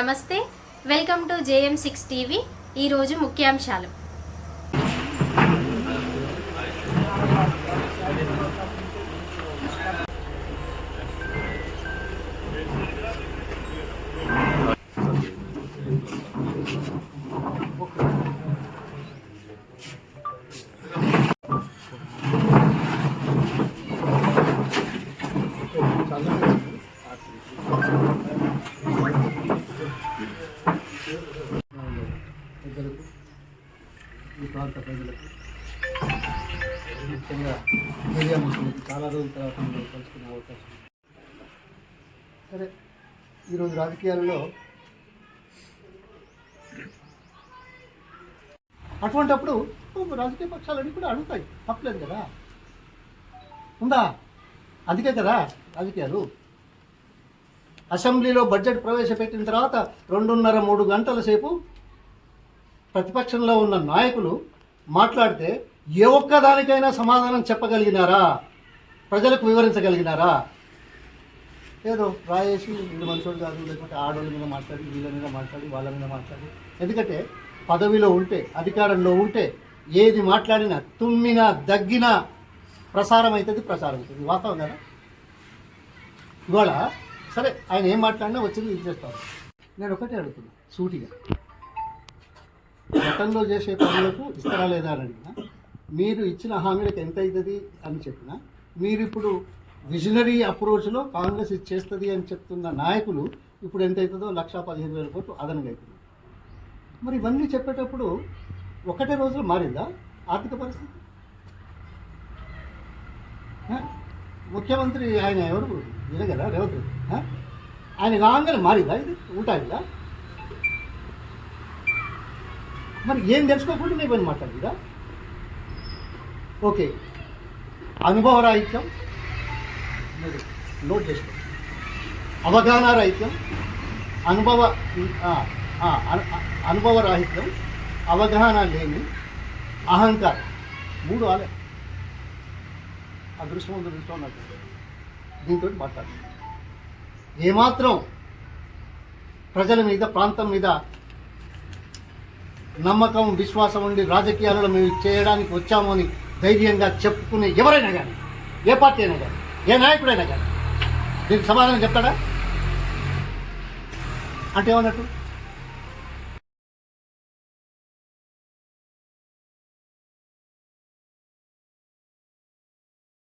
నమస్తే welcome to JM six TV ఈరోజు ముఖ్యాంశాలు. ప్రజలకు ఈ ప్రాంత ప్రజలకు ముఖ్యంగా మీడియా మిత్రులకు చాలా రోజుల తర్వాత మనం కలుసుకునే అవకాశం సరే ఈరోజు రాజకీయాల్లో అటువంటప్పుడు రాజకీయ పక్షాలన్నీ కూడా అడుగుతాయి. తప్పలేదు కదా? ఉందా? అందుకే కదా రాజకీయాలు. అసెంబ్లీలో బడ్జెట్ ప్రవేశపెట్టిన తర్వాత రెండున్నర మూడు గంటల సేపు ప్రతిపక్షంలో ఉన్న నాయకులు మాట్లాడితే ఏ ఒక్కదానికైనా సమాధానం చెప్పగలిగినారా? ప్రజలకు వివరించగలిగినారా? ఏదో రాయేసి వీళ్ళు మంచోడు కాదు లేకపోతే ఆడోళ్ళ మీద మాట్లాడి వీళ్ళ మీద మాట్లాడి వాళ్ళ మీద మాట్లాడి. ఎందుకంటే పదవిలో ఉంటే అధికారంలో ఉంటే ఏది మాట్లాడినా తుమ్మినా దగ్గినా ప్రసారం అవుతుంది ప్రసారం అవుతుంది వాస్తవం కదా? ఇవాళ సరే ఆయన ఏం మాట్లాడినా వచ్చింది ఇది చేస్తాను నేను ఒకటే అడుగుతున్నా సూటిగా. గతంలో చేసే పనులకు ఇస్తారా లేదా అని అడిగిన మీరు ఇచ్చిన హామీలకు ఎంత అవుతుంది అని చెప్పిన మీరు ఇప్పుడు విజనరీ అప్రోచ్లో కాంగ్రెస్ ఇది చేస్తుంది అని చెప్తున్న నాయకులు ఇప్పుడు ఎంత అవుతుందో లక్ష పదిహేను వేల కోట్లు అదనంగా అవుతుంది. మరి ఇవన్నీ చెప్పేటప్పుడు ఒకటే రోజులో మారిందా ఆర్థిక పరిస్థితి? ముఖ్యమంత్రి ఆయన ఎవరు? ఈయన కదా రేవంత్ రెడ్డి. ఆయన రాగానే మారిందా ఇది? ఉంటాయిదా మరి ఏం తెలుసుకోకుండా నేను పని మాట్లాడిందా ఓకే. అనుభవ రాహిత్యం. మీరు నోట్ చేసుకోండి అవగాహన రాహిత్యం. అనుభవ అనుభవ రాహిత్యం. అవగాహన లేని అహంకారం. మూడు ఆలే. అదృష్టం దృష్టం నాకు దీంతో మాట్లాడు. ఏమాత్రం ప్రజల మీద ప్రాంతం మీద నమ్మకం విశ్వాసం ఉండి రాజకీయాలలో మేము చేయడానికి వచ్చాము అని ధైర్యంగా చెప్పుకునే ఎవరైనా కానీ ఏ పార్టీ అయినా కానీ ఏ నాయకుడైనా కానీ దీనికి సమాధానం చెప్తాడా? అంటే ఏమన్నట్టు?